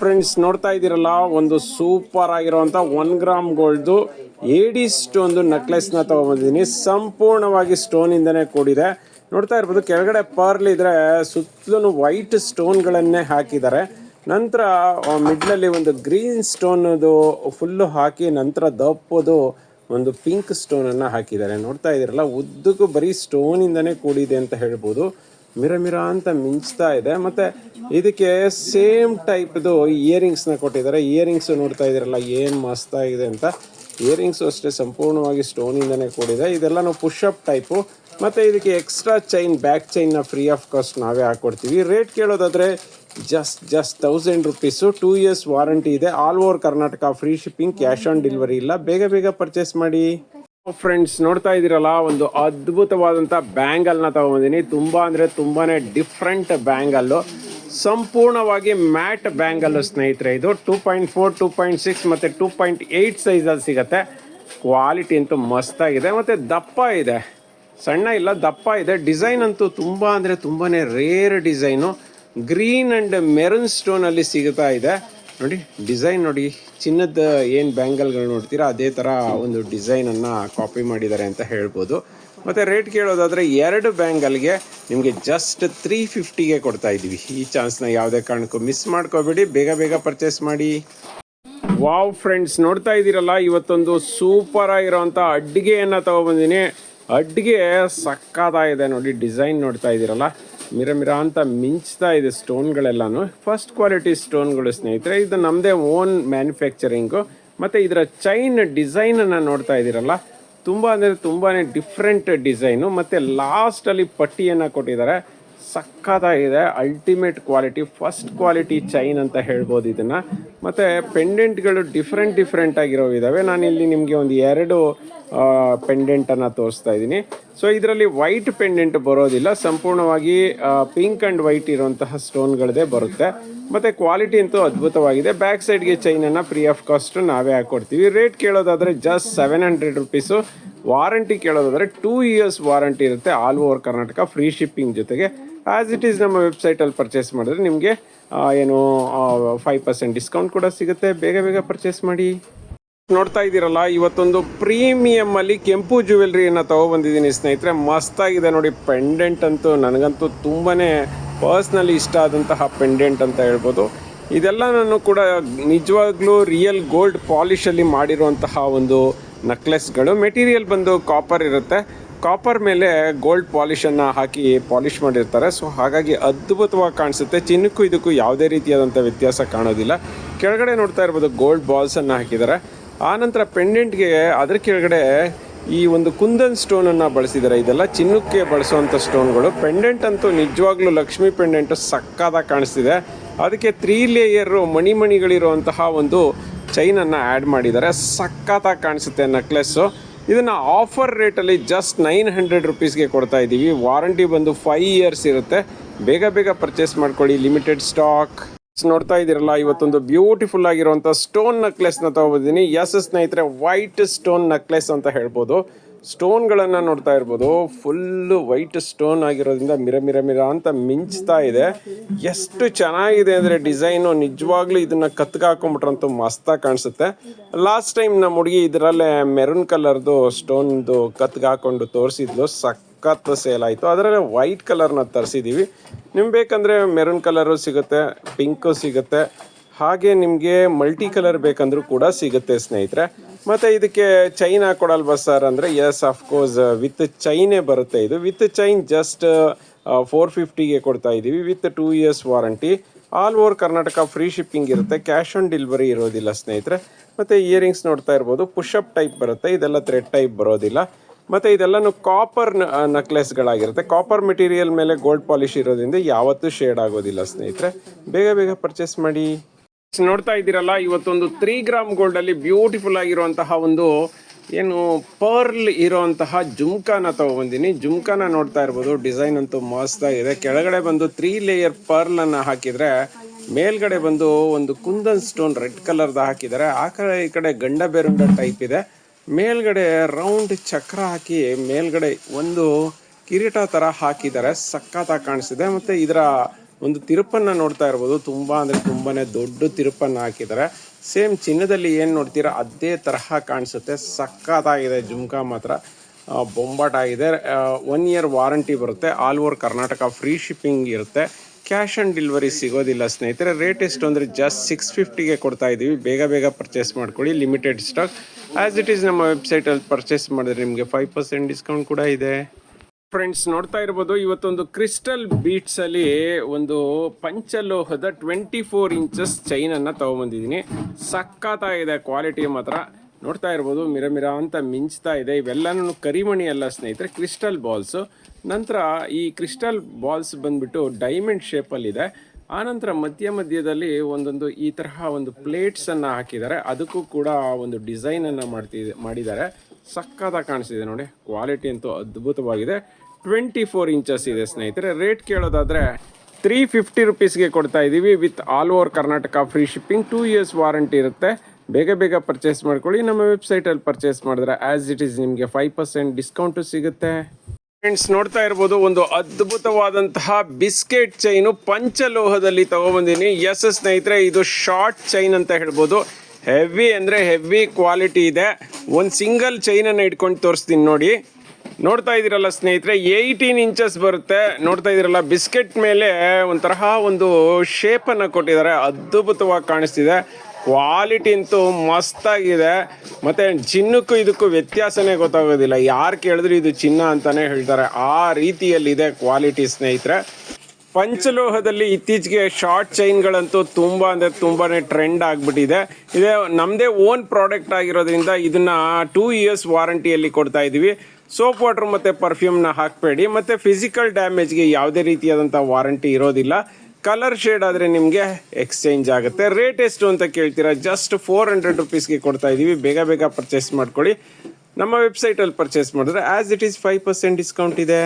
Friends ನೋಡ್ತಾ ಇದ್ದೀರಲ್ಲ, ಒಂದು ಸೂಪರ್ ಆಗಿರುವಂತ ಒನ್ ಗ್ರಾಮ್ ಗೋಲ್ಡ್ದು ಏಡಿ ಸ್ಟೋನ್ದು ನೆಕ್ಲೆಸ್ನ ತಗೊಂಡಿದ್ದೀನಿ ಸಂಪೂರ್ಣವಾಗಿ ಸ್ಟೋನ್ ಇಂದನೇ ಕೂಡಿದೆ. ನೋಡ್ತಾ ಇರ್ಬೋದು, ಕೆಳಗಡೆ ಪರ್ಲ್ ಇದ್ರೆ ಸುತ್ತಲೂ ವೈಟ್ ಸ್ಟೋನ್ಗಳನ್ನೇ ಹಾಕಿದ್ದಾರೆ. ನಂತರ ಮಿಡ್ಲಲ್ಲಿ ಒಂದು ಗ್ರೀನ್ ಸ್ಟೋನದು ಫುಲ್ಲು ಹಾಕಿ ನಂತರ ದಪ್ಪದು ಒಂದು ಪಿಂಕ್ ಸ್ಟೋನನ್ನು ಹಾಕಿದ್ದಾರೆ. ನೋಡ್ತಾ ಇದ್ದೀರಲ್ಲ, ಉದ್ದಕ್ಕೂ ಬರೀ ಸ್ಟೋನಿಂದನೇ ಕೂಡಿದೆ ಅಂತ ಹೇಳ್ಬೋದು. ಮಿರ ಮಿರ ಅಂತ ಮಿಂಚ್ತಾ ಇದೆ. ಮತ್ತೆ ಇದಕ್ಕೆ ಸೇಮ್ ಟೈಪ್ದು ನ ಕೊಟ್ಟಿದ್ದಾರೆ. ಇಯರಿಂಗ್ಸ್ ನೋಡ್ತಾ ಇದ್ದೀರಲ್ಲ, ಏನು ಮಸ್ತಾಗಿದೆ ಅಂತ. ಇಯರಿಂಗ್ಸು ಅಷ್ಟೇ ಸಂಪೂರ್ಣವಾಗಿ ಸ್ಟೋನಿಂದನೇ ಕೂಡಿದೆ. ಇದೆಲ್ಲ ನಾವು ಅಪ್ ಟೈಪು ಮತ್ತು ಇದಕ್ಕೆ ಎಕ್ಸ್ಟ್ರಾ ಚೈನ್ ಬ್ಯಾಕ್ ಚೈನ್ನ ಫ್ರೀ ಆಫ್ ಕಾಸ್ಟ್ ನಾವೇ ಹಾಕ್ಕೊಡ್ತೀವಿ rate ಕೇಳೋದಾದರೆ just just thousand rupees two years warranty ಇದೆ. All over Karnataka free shipping cash on delivery ಇಲ್ಲ. ಬೇಗ ಬೇಗ ಪರ್ಚೇಸ್ ಮಾಡಿ. ಫ್ರೆಂಡ್ಸ್ ನೋಡ್ತಾ ಇದ್ದೀರಲ್ಲ, ಒಂದು ಅದ್ಭುತವಾದಂಥ ಬ್ಯಾಂಗಲ್ನ ತಗೊಂಬಂದಿನಿ. ತುಂಬ ಅಂದರೆ ತುಂಬಾನೇ ಡಿಫ್ರೆಂಟ್ ಬ್ಯಾಂಗಲ್ಲು ಸಂಪೂರ್ಣವಾಗಿ ಮ್ಯಾಟ್ ಬ್ಯಾಂಗಲ್ಲು ಸ್ನೇಹಿತರೆ, ಇದು two point four two point six ಮತ್ತು ಟೂ ಪಾಯಿಂಟ್ ಏಯ್ಟ್ ಸೈಜಲ್ಲಿ ಸಿಗುತ್ತೆ. ಕ್ವಾಲಿಟಿ ಅಂತೂ ಮಸ್ತಾಗಿದೆ ಮತ್ತು ದಪ್ಪ ಇದೆ. ಸಣ್ಣ ಇಲ್ಲ, ದಪ್ಪ ಇದೆ. ಡಿಸೈನ್ ಅಂತೂ ತುಂಬ ಅಂದರೆ ತುಂಬಾ rare design green and maroon ಸ್ಟೋನಲ್ಲಿ ಸಿಗುತ್ತಾ ಇದೆ. ನೋಡಿ, ಡಿಸೈನ್ ನೋಡಿ, ಚಿನ್ನದ ಏನು ಬ್ಯಾಂಗಲ್ಗಳು ನೋಡ್ತೀರಾ, ಅದೇ ಥರ ಒಂದು ಡಿಸೈನನ್ನು ಕಾಪಿ ಮಾಡಿದ್ದಾರೆ ಅಂತ ಹೇಳ್ಬೋದು. ಮತ್ತು ರೇಟ್ ಕೇಳೋದಾದರೆ, ಎರಡು ಬ್ಯಾಂಗಲ್ಗೆ ನಿಮಗೆ ಜಸ್ಟ್ ತ್ರೀ ಫಿಫ್ಟಿಗೆ ಕೊಡ್ತಾ ಇದ್ದೀವಿ ಈ ಚಾನ್ಸ್ನ ಯಾವುದೇ ಕಾರಣಕ್ಕೂ ಮಿಸ್ ಮಾಡ್ಕೋಬೇಡಿ. ಬೇಗ ಬೇಗ ಪರ್ಚೇಸ್ ಮಾಡಿ. ವಾವ್ ಫ್ರೆಂಡ್ಸ್ ನೋಡ್ತಾ ಇದ್ದೀರಲ್ಲ, ಇವತ್ತೊಂದು ಸೂಪರ್ ಆಗಿರೋಂಥ ಅಡ್ಡಿಗೆಯನ್ನು ತಗೊಬಂದಿನಿ. ಅಡ್ಡಿಗೆ ಸಕ್ಕತ್ತಾಗಿದೆ ನೋಡಿ, ಡಿಸೈನ್ ನೋಡ್ತಾ ಇದ್ದೀರಲ್ಲ. ಮಿರ ಮಿರ ಅಂತ ಮಿಂಚ್ತಾ ಇದೆ ಸ್ಟೋನ್ಗಳೆಲ್ಲನೂ. ಫಸ್ಟ್ ಕ್ವಾಲಿಟಿ ಸ್ಟೋನ್ಗಳು ಸ್ನೇಹಿತರೆ, ಇದು ನಮ್ಮದೇ ಓನ್ ಮ್ಯಾನುಫ್ಯಾಕ್ಚರಿಂಗು ಮತ್ತು ಇದರ ಚೈನ್ ಡಿಸೈನನ್ನು ನೋಡ್ತಾ ಇದ್ದೀರಲ್ಲ ತುಂಬ ಅಂದರೆ ತುಂಬಾ ಡಿಫ್ರೆಂಟ್ ಡಿಸೈನು ಮತ್ತು ಲಾಸ್ಟಲ್ಲಿ ಪಟ್ಟಿಯನ್ನು ಕೊಟ್ಟಿದ್ದಾರೆ. ಸಕ್ಕತ್ತಾಗಿದೆ. Ultimate quality first quality chain ಅಂತ ಹೇಳ್ಬೋದು ಇದನ್ನು. ಮತ್ತು ಪೆಂಡೆಂಟ್ಗಳು ಡಿಫ್ರೆಂಟ್ ಡಿಫ್ರೆಂಟ್ ಆಗಿರೋ ಇದ್ದಾವೆ ನಾನು ಇಲ್ಲಿ ನಿಮಗೆ ಒಂದು ಎರಡು ಪೆಂಡೆಂಟನ್ನು ತೋರಿಸ್ತಾ ಇದ್ದೀನಿ. ಸೊ ಇದರಲ್ಲಿ ವೈಟ್ ಪೆಂಡೆಂಟ್ ಬರೋದಿಲ್ಲ. ಸಂಪೂರ್ಣವಾಗಿ ಪಿಂಕ್ ಆ್ಯಂಡ್ ವೈಟ್ ಇರುವಂತಹ ಸ್ಟೋನ್ಗಳದೇ ಬರುತ್ತೆ. ಮತ್ತು ಕ್ವಾಲಿಟಿ ಅಂತೂ ಅದ್ಭುತವಾಗಿದೆ. ಬ್ಯಾಕ್ ಸೈಡ್ಗೆ ಚೈನನ್ನು ಫ್ರೀ ಆಫ್ ಕಾಸ್ಟ್ ನಾವೇ ಹಾಕ್ಕೊಡ್ತೀವಿ rate ಕೇಳೋದಾದರೆ just seven hundred rupees warranty ಕೇಳೋದಾದರೆ two years warranty ಇರುತ್ತೆ. All over Karnataka free shipping ಜೊತೆಗೆ. ಆ್ಯಸ್ ಇಟ್ ಈಸ್ ನಮ್ಮ ವೆಬ್ಸೈಟಲ್ಲಿ ಪರ್ಚೇಸ್ ಮಾಡಿದ್ರೆ ನಿಮಗೆ ಏನು ಫೈವ್ ಪರ್ಸೆಂಟ್ ಡಿಸ್ಕೌಂಟ್ ಕೂಡ ಸಿಗುತ್ತೆ. ಬೇಗ ಬೇಗ ಪರ್ಚೇಸ್ ಮಾಡಿ. ನೋಡ್ತಾ ಇದ್ದೀರಲ್ಲ, ಇವತ್ತೊಂದು ಪ್ರೀಮಿಯಮ್ ಅಲ್ಲಿ ಕೆಂಪು ಜ್ಯುವೆಲ್ರಿಯನ್ನು ತಗೊಬಂದಿದ್ದೀನಿ ಸ್ನೇಹಿತರೆ. ಮಸ್ತಾಗಿದೆ ನೋಡಿ ಪೆಂಡೆಂಟ್ ಅಂತೂ ನನಗಂತೂ ತುಂಬಾನೇ ಪರ್ಸ್ನಲಿ ಇಷ್ಟ ಆದಂತಹ ಪೆಂಡೆಂಟ್ ಅಂತ ಹೇಳ್ಬೋದು. ಇದೆಲ್ಲ ನಾನು ಕೂಡ ನಿಜವಾಗ್ಲೂ ರಿಯಲ್ ಗೋಲ್ಡ್ ಪಾಲಿಶಲ್ಲಿ ಮಾಡಿರುವಂತಹ ಒಂದು ನಕ್ಲೆಸ್ಗಳು ಮೆಟೀರಿಯಲ್ ಬಂದು ಕಾಪರ್ ಇರುತ್ತೆ. ಕಾಪರ್ ಮೇಲೆ ಗೋಲ್ಡ್ ಪಾಲಿಶನ್ನು ಹಾಕಿ ಪಾಲಿಶ್ ಮಾಡಿರ್ತಾರೆ. ಸೊ ಹಾಗಾಗಿ ಅದ್ಭುತವಾಗಿ ಕಾಣಿಸುತ್ತೆ. ಚಿನ್ನಕ್ಕೂ ಇದಕ್ಕೂ ಯಾವುದೇ ರೀತಿಯಾದಂಥ ವ್ಯತ್ಯಾಸ ಕಾಣೋದಿಲ್ಲ. ಕೆಳಗಡೆ ನೋಡ್ತಾ ಇರ್ಬೋದು ಗೋಲ್ಡ್ ಬಾಲ್ಸನ್ನು ಹಾಕಿದ್ದಾರೆ. ಆನಂತರ ಪೆಂಡೆಂಟ್ಗೆ ಅದ್ರ ಕೆಳಗಡೆ ಈ ಒಂದು ಕುಂದನ್ ಸ್ಟೋನನ್ನು ಬಳಸಿದ್ದಾರೆ. ಇದೆಲ್ಲ ಚಿನ್ನಕ್ಕೆ ಬಳಸುವಂಥ ಸ್ಟೋನ್ಗಳು ಪೆಂಡೆಂಟ್ ಅಂತೂ ನಿಜವಾಗ್ಲೂ ಲಕ್ಷ್ಮಿ ಪೆಂಡೆಂಟ್ ಸಕ್ಕತ್ತಾಗಿ ಕಾಣಿಸ್ತಿದೆ. ಅದಕ್ಕೆ ತ್ರೀ ಲೇಯರು ಮಣಿಮಣಿಗಳಿರುವಂತಹ ಒಂದು ಚೈನನ್ನು ಆ್ಯಡ್ ಮಾಡಿದ್ದಾರೆ. ಸಕ್ಕತ್ತಾಗಿ ಕಾಣಿಸುತ್ತೆ ನೆಕ್ಲೆಸ್ಸು. ಇದನ್ನು ಆಫರ್ ರೇಟಲ್ಲಿ ಜಸ್ಟ್ ನೈನ್ ಹಂಡ್ರೆಡ್ ರುಪೀಸ್ಗೆ ಕೊಡ್ತಾ ಇದ್ದೀವಿ. ವಾರಂಟಿ ಬಂದು ಫೈವ್ ಇಯರ್ಸ್ ಇರುತ್ತೆ. ಬೇಗ ಬೇಗ ಪರ್ಚೇಸ್ ಮಾಡ್ಕೊಳ್ಳಿ. ಲಿಮಿಟೆಡ್ ಸ್ಟಾಕ್ ನೋಡ್ತಾ ಇದ್ದೀರಲ್ಲ, ಇವತ್ತೊಂದು ಬ್ಯೂಟಿಫುಲ್ ಆಗಿರುವಂಥ ಸ್ಟೋನ್ ನೆಕ್ಲೆಸ್ನ ತಗೊಬಂದಿದ್ದೀನಿ ಎಸ್ ಸ್ನೇಹಿತರೆ ವೈಟ್ ಸ್ಟೋನ್ ನೆಕ್ಲೆಸ್ ಅಂತ ಹೇಳ್ಬೋದು. ಸ್ಟೋನ್ಗಳನ್ನು ನೋಡ್ತಾ ಇರ್ಬೋದು. ಫುಲ್ಲು ವೈಟ್ ಸ್ಟೋನ್ ಆಗಿರೋದ್ರಿಂದ ಮಿರ ಮಿರ ಮಿರ ಅಂತ ಮಿಂಚ್ತಾ ಇದೆ. ಎಷ್ಟು ಚೆನ್ನಾಗಿದೆ ಅಂದರೆ ಡಿಸೈನು. ನಿಜವಾಗ್ಲೂ ಇದನ್ನು ಕತ್ಗೆ ಹಾಕೊಂಡ್ಬಿಟ್ರಂತೂ ಮಸ್ತಾಗಿ ಕಾಣಿಸುತ್ತೆ. ಲಾಸ್ಟ್ ಟೈಮ್ ನಮ್ಮ ಹುಡುಗಿ ಇದರಲ್ಲೇ ಮೆರೂನ್ ಕಲರ್ದು ಸ್ಟೋನ್ದು ಕತ್ಗೆ ಹಾಕೊಂಡು ತೋರಿಸಿದ್ಲು. ಸಖತ್ ಸೇಲ್ ಆಯಿತು. ಅದರಲ್ಲೇ ವೈಟ್ ಕಲರ್ನ ತರಿಸಿದ್ದೀವಿ ನಿಮ್ಗೆ ಬೇಕಂದರೆ ಮೆರೂನ್ ಕಲರು ಸಿಗುತ್ತೆ, ಪಿಂಕು ಸಿಗುತ್ತೆ. ಹಾಗೆ ನಿಮಗೆ ಮಲ್ಟಿ ಕಲರ್ ಬೇಕಂದ್ರೂ ಕೂಡ ಸಿಗುತ್ತೆ ಸ್ನೇಹಿತರೆ. ಮತ್ತು ಇದಕ್ಕೆ ಚೈನ್ ಹಾಕೊಡಲ್ವಾ ಸರ್ ಅಂದರೆ ಎಸ್ ಅಫ್ಕೋರ್ಸ್ ವಿತ್ ಚೈನೇ ಬರುತ್ತೆ ಇದು. ವಿತ್ ಚೈನ್ ಜಸ್ಟ್ ಫೋರ್ ಫಿಫ್ಟಿಗೆ ಕೊಡ್ತಾ ಇದ್ದೀವಿ with two years warranty all over Karnataka free shipping ಇರುತ್ತೆ. ಕ್ಯಾಶ್ ಆನ್ ಡೆಲಿವರಿ ಇರೋದಿಲ್ಲ ಸ್ನೇಹಿತರೆ. ಮತ್ತು ಇಯರಿಂಗ್ಸ್ ನೋಡ್ತಾ ಇರ್ಬೋದು. ಪುಷಪ್ ಟೈಪ್ ಬರುತ್ತೆ. ಇದೆಲ್ಲ ಥ್ರೆಡ್ ಟೈಪ್ ಬರೋದಿಲ್ಲ. ಮತ್ತು ಇದೆಲ್ಲನೂ ಕಾಪರ್ ನಕ್ಲೆಸ್ಗಳಾಗಿರುತ್ತೆ ಕಾಪರ್ ಮೆಟೀರಿಯಲ್ ಮೇಲೆ ಗೋಲ್ಡ್ ಪಾಲಿಶ್ ಇರೋದ್ರಿಂದ ಯಾವತ್ತೂ ಶೇಡ್ ಆಗೋದಿಲ್ಲ ಸ್ನೇಹಿತರೆ. ಬೇಗ ಬೇಗ ಪರ್ಚೇಸ್ ಮಾಡಿ. ನೋಡ್ತಾ ಇದ್ದೀರಲ್ಲ, ಇವತ್ತೊಂದು ತ್ರೀ ಗ್ರಾಮ್ ಗೋಲ್ಡ್ ಅಲ್ಲಿ ಬ್ಯೂಟಿಫುಲ್ ಆಗಿರುವಂತಹ ಒಂದು, ಏನು ಪರ್ಲ್ ಇರುವಂತಹ ಜುಮ್ಕಾನ ತಗೊಬಂದಿನಿ. ಜುಮ್ಕಾನ ನೋಡ್ತಾ ಇರ್ಬೋದು ಡಿಸೈನ್ ಅಂತೂ ಮಸ್ತ್ ಆಗಿದೆ. ಕೆಳಗಡೆ ಬಂದು ತ್ರೀ ಲೇಯರ್ ಪರ್ಲ್ ಅನ್ನ ಹಾಕಿದ್ರೆ, ಮೇಲ್ಗಡೆ ಬಂದು ಒಂದು ಕುಂದನ್ ಸ್ಟೋನ್ ರೆಡ್ ಕಲರ್ದ ಹಾಕಿದ್ದಾರೆ. ಆ ಕಡೆ, ಈ ಕಡೆ ಗಂಡ ಬೆರುಂಡ ಟೈಪ್ ಇದೆ. ಮೇಲ್ಗಡೆ ರೌಂಡ್ ಚಕ್ರ ಹಾಕಿ, ಮೇಲ್ಗಡೆ ಒಂದು ಕಿರೀಟ ತರ ಹಾಕಿದ್ದಾರೆ. ಸಖತ್ತಾಗಿ ಕಾಣಿಸ್ತಿದೆ. ಮತ್ತೆ ಇದರ ಒಂದು ತಿರುಪನ್ನು ನೋಡ್ತಾ ಇರ್ಬೋದು. ತುಂಬ ಅಂದರೆ ತುಂಬಾ ದೊಡ್ಡ ತಿರುಪನ್ನು ಹಾಕಿದ್ದಾರೆ. ಸೇಮ್ ಚಿನ್ನದಲ್ಲಿ ಏನು ನೋಡ್ತೀರಾ, ಅದೇ ತರಹ ಕಾಣಿಸುತ್ತೆ. ಸಕ್ಕತ್ತಾಗಿದೆ ಜುಮ್ಕಾ ಮಾತ್ರ. ಬೊಂಬಾಟಾಗಿದೆ. ಒನ್ ಇಯರ್ ವಾರಂಟಿ ಬರುತ್ತೆ. All over Karnataka free shipping ಇರುತ್ತೆ. ಕ್ಯಾಶ್ ಆನ್ ಡೆಲಿವರಿ ಸಿಗೋದಿಲ್ಲ ಸ್ನೇಹಿತರೆ. ರೇಟ್ ಎಷ್ಟು ಅಂದರೆ ಜಸ್ಟ್ ಸಿಕ್ಸ್ ಫಿಫ್ಟಿಗೆ ಕೊಡ್ತಾ ಇದ್ದೀವಿ ಬೇಗ ಬೇಗ ಪರ್ಚೇಸ್ ಮಾಡ್ಕೊಳ್ಳಿ. Limited stock as it is ನಮ್ಮ ವೆಬ್ಸೈಟಲ್ಲಿ ಪರ್ಚೇಸ್ ಮಾಡಿದ್ರೆ ನಿಮಗೆ ಫೈವ್ ಪರ್ಸೆಂಟ್ ಡಿಸ್ಕೌಂಟ್ ಕೂಡ ಇದೆ. ಫ್ರೆಂಡ್ಸ್ ನೋಡ್ತಾ ಇರ್ಬೋದು, ಇವತ್ತೊಂದು ಕ್ರಿಸ್ಟಲ್ ಬೀಟ್ಸ್ ಅಲ್ಲಿ ಒಂದು ಪಂಚಲೋಹದ ಟ್ವೆಂಟಿ ಫೋರ್ ಇಂಚಸ್ ಚೈನ್ ಅನ್ನ ತಗೊಂಬಂದಿದ್ದೀನಿ. ಸಕ್ಕತ್ತಾಗಿದೆ ಕ್ವಾಲಿಟಿ ಮಾತ್ರ. ನೋಡ್ತಾ ಇರ್ಬೋದು ಮಿರ ಮಿರ ಅಂತ ಮಿಂಚ್ತಾ ಇದೆ. ಇವೆಲ್ಲನೂ ಕರಿಮಣಿ ಅಲ್ಲ ಸ್ನೇಹಿತರೆ ಕ್ರಿಸ್ಟಲ್ ಬಾಲ್ಸು ನಂತರ ಈ ಕ್ರಿಸ್ಟಲ್ ಬಾಲ್ಸ್ ಬಂದ್ಬಿಟ್ಟು ಡೈಮಂಡ್ ಶೇಪಲ್ಲಿದೆ ಆನಂತರ ಮಧ್ಯ ಮಧ್ಯದಲ್ಲಿ ಒಂದೊಂದು ಈ ತರಹ ಒಂದು ಪ್ಲೇಟ್ಸ್ ಅನ್ನ ಹಾಕಿದ್ದಾರೆ. ಅದಕ್ಕೂ ಕೂಡ ಒಂದು ಡಿಸೈನ್ ಅನ್ನ ಮಾಡ್ತಿದೆ ಮಾಡಿದ್ದಾರೆ. ಸಕ್ಕತ್ತಾಗಿ ಕಾಣಿಸಿದೆ ನೋಡಿ. ಕ್ವಾಲಿಟಿ ಅಂತೂ ಅದ್ಭುತವಾಗಿದೆ. ಟ್ವೆಂಟಿ ಫೋರ್ ಇಂಚಸ್ ಇದೆ ಸ್ನೇಹಿತರೆ. ರೇಟ್ ಕೇಳೋದಾದ್ರೆ ತ್ರೀ ಫಿಫ್ಟಿ ರುಪೀಸ್ಗೆ ಕೊಡ್ತಾ ಇದ್ದೀವಿ with all over Karnataka free shipping two years warranty ಇರುತ್ತೆ. ಬೇಗ ಬೇಗ ಪರ್ಚೇಸ್ ಮಾಡ್ಕೊಳ್ಳಿ. ನಮ್ಮ ವೆಬ್ಸೈಟಲ್ಲಿ ಪರ್ಚೇಸ್ ಮಾಡಿದ್ರೆ ಆ್ಯಸ್ ಇಟ್ ಈಸ್ ನಿಮಗೆ ಫೈವ್ ಪರ್ಸೆಂಟ್ ಡಿಸ್ಕೌಂಟು ಸಿಗುತ್ತೆ. ಫ್ರೆಂಡ್ಸ್ ನೋಡ್ತಾ ಇರ್ಬೋದು, ಒಂದು ಅದ್ಭುತವಾದಂತಹ ಬಿಸ್ಕೆಟ್ ಚೈನು ಪಂಚಲೋಹದಲ್ಲಿ ತಗೊಬಂದಿನಿ. ಎಸ್ ಸ್ನೇಹಿತರೆ, ಇದು ಶಾರ್ಟ್ ಚೈನ್ ಅಂತ ಹೇಳ್ಬೋದು. ಹೆವಿ ಅಂದರೆ ಹೆವಿ ಕ್ವಾಲಿಟಿ ಇದೆ. ಒಂದು ಸಿಂಗಲ್ ಚೈನನ್ನು ಇಟ್ಕೊಂಡು ತೋರಿಸ್ತೀನಿ ನೋಡಿ. ನೋಡ್ತಾ ಇದ್ದೀರಲ್ಲ ಸ್ನೇಹಿತರೆ, ಏಯ್ಟೀನ್ ಇಂಚಸ್ ಬರುತ್ತೆ. ನೋಡ್ತಾ ಇದ್ದೀರಲ್ಲ, ಬಿಸ್ಕೆಟ್ ಮೇಲೆ ಒಂಥರಹ ಒಂದು ಶೇಪನ್ನು ಕೊಟ್ಟಿದ್ದಾರೆ. ಅದ್ಭುತವಾಗಿ ಕಾಣಿಸ್ತಿದೆ. ಕ್ವಾಲಿಟಿ ಅಂತೂ ಮಸ್ತಾಗಿದೆ. ಮತ್ತು ಚಿನ್ನಕ್ಕೂ ಇದಕ್ಕೂ ವ್ಯತ್ಯಾಸನೇ ಗೊತ್ತಾಗೋದಿಲ್ಲ. ಯಾರು ಕೇಳಿದ್ರು ಇದು ಚಿನ್ನ ಅಂತಾನೆ ಹೇಳ್ತಾರೆ. ಆ ರೀತಿಯಲ್ಲಿದೆ ಕ್ವಾಲಿಟಿ ಸ್ನೇಹಿತರೆ. ಪಂಚಲೋಹದಲ್ಲಿ ಇತ್ತೀಚೆಗೆ ಶಾರ್ಟ್ ಚೈನ್ಗಳಂತೂ ತುಂಬ ಅಂದರೆ ತುಂಬಾ ಟ್ರೆಂಡ್ ಆಗಿಬಿಟ್ಟಿದೆ. ಇದೆ ನಮ್ಮದೇ ಓನ್ ಪ್ರಾಡಕ್ಟ್ ಆಗಿರೋದ್ರಿಂದ ಇದನ್ನ ಟೂ ಇಯರ್ಸ್ ವಾರಂಟಿಯಲ್ಲಿ ಕೊಡ್ತಾ ಇದ್ದೀವಿ ಸೋಪ್ ವಾಟರ್ ಮತ್ತು ಪರ್ಫ್ಯೂಮ್ನ ಹಾಕಬೇಡಿ. ಮತ್ತು ಫಿಸಿಕಲ್ ಡ್ಯಾಮೇಜ್ಗೆ ಯಾವುದೇ ರೀತಿಯಾದಂಥ ವಾರಂಟಿ ಇರೋದಿಲ್ಲ. ಕಲರ್ ಶೇಡ್ ಆದರೆ ನಿಮಗೆ ಎಕ್ಸ್ಚೇಂಜ್ ಆಗುತ್ತೆ. ರೇಟ್ ಎಷ್ಟು ಅಂತ ಕೇಳ್ತೀರಾ? ಜಸ್ಟ್ ಫೋರ್ ಹಂಡ್ರೆಡ್ ರುಪೀಸ್ಗೆ ಕೊಡ್ತಾ ಇದ್ದೀವಿ ಬೇಗ ಬೇಗ ಪರ್ಚೇಸ್ ಮಾಡ್ಕೊಳ್ಳಿ. ನಮ್ಮ ವೆಬ್ಸೈಟಲ್ಲಿ ಪರ್ಚೇಸ್ ಮಾಡಿದ್ರೆ as it is five percent discount ಇದೆ.